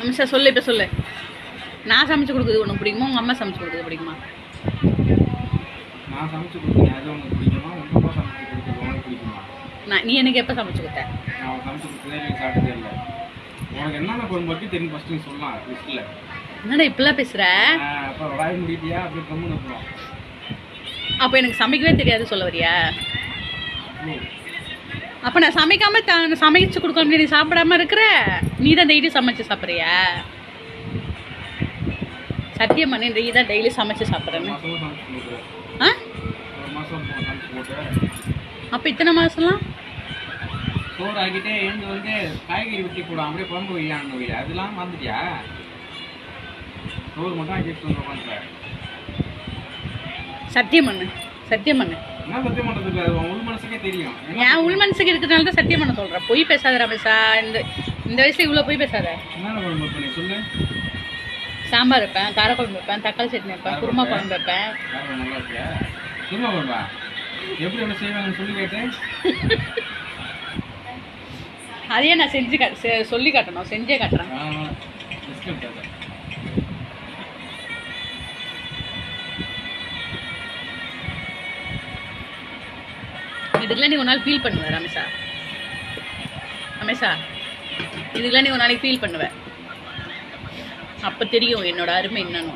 அமிஷா சொல்லு இப்போ சொல்லு. நான் சமைச்சு கொடுக்குறது உனக்கு பிடிக்குமா? உங்கள் அம்மா சமைச்சு கொடுக்குறது பிடிக்குமா? நான் சமைச்சு கொடுத்தேன். அது உனக்கு பிடிக்குமா? உங்க அப்பா சமைச்சு கொடுத்தது உனக்கு பிடிக்குமா? நான் நீ எனக்கு எப்போ சமைச்சு கொடுத்த? நான் சமைச்சு கொடுத்ததே நீ சாப்பிட்டதே இல்லை. உனக்கு என்னென்ன குழம்பு பற்றி தெரியும் ஃபஸ்ட்டு நீ சொல்லலாம் லிஸ்ட்டில் என்னடா இப்படிலாம் பேசுகிற அப்புறம் வாய் முடிட்டியா? அப்படியே கம்முன்னு அப்போ எனக்கு சமைக்கவே தெரியாது சொல்ல வரியா? அப்போ நான் சமைக்காம த சமைச்சு கொடுக்கணும் நீ சாப்பிடாம இருக்கிற நீ தான் டெய்லி சமைச்சு சாப்பிட்றியா? சத்தியம் பண்ணி நீ தான் டெய்லி சமைச்சு சாப்பிட்றேன்னு ஆ? அப்போ இத்தனை மாதம்லாம் சோறு ஆக்கிட்டே எழுந்து வந்து காய்கறி வெட்டி போடும் அப்படியே குழம்பு வையான்னு அதெல்லாம் மறந்துட்டியா? சோறு மட்டும் ஆக்கி வச்சுட்டு வந்து உட்காந்துட்ட சத்தியம் பண்ணு சத்தியம் பண்ணு என் உள் மனசுக்கு இருக்கிறதுனால தான் சத்தியம் பண்ண சொல்கிறேன் பொய் பேசாத ரமேஷா இந்த இந்த வயசுல இவ்வளோ பொய் பேசாத. சாம்பார் வைப்பேன் காரக்குழம்பு வைப்பேன் தக்காளி சட்னி வைப்பேன் குருமா குழம்பு வைப்பேன். காரம் நல்லா இருக்கியா குருமா குழம்பா? எப்படி என்ன செய்வாங்கன்னு சொல்லி கேட்டேன். அதையே நான் செஞ்சு காட்டு சொல்லி காட்டணும். செஞ்சே காட்டுறேன். இதுக்கெல்லாம் நீ ஒரு நாள் ஃபீல் பண்ணுவ ரமேஷா. ரமேஷா இதுக்கெல்லாம் நீ ஒரு நாளைக்கு ஃபீல் பண்ணுவ. அப்போ தெரியும் என்னோட அருமை என்னன்னு.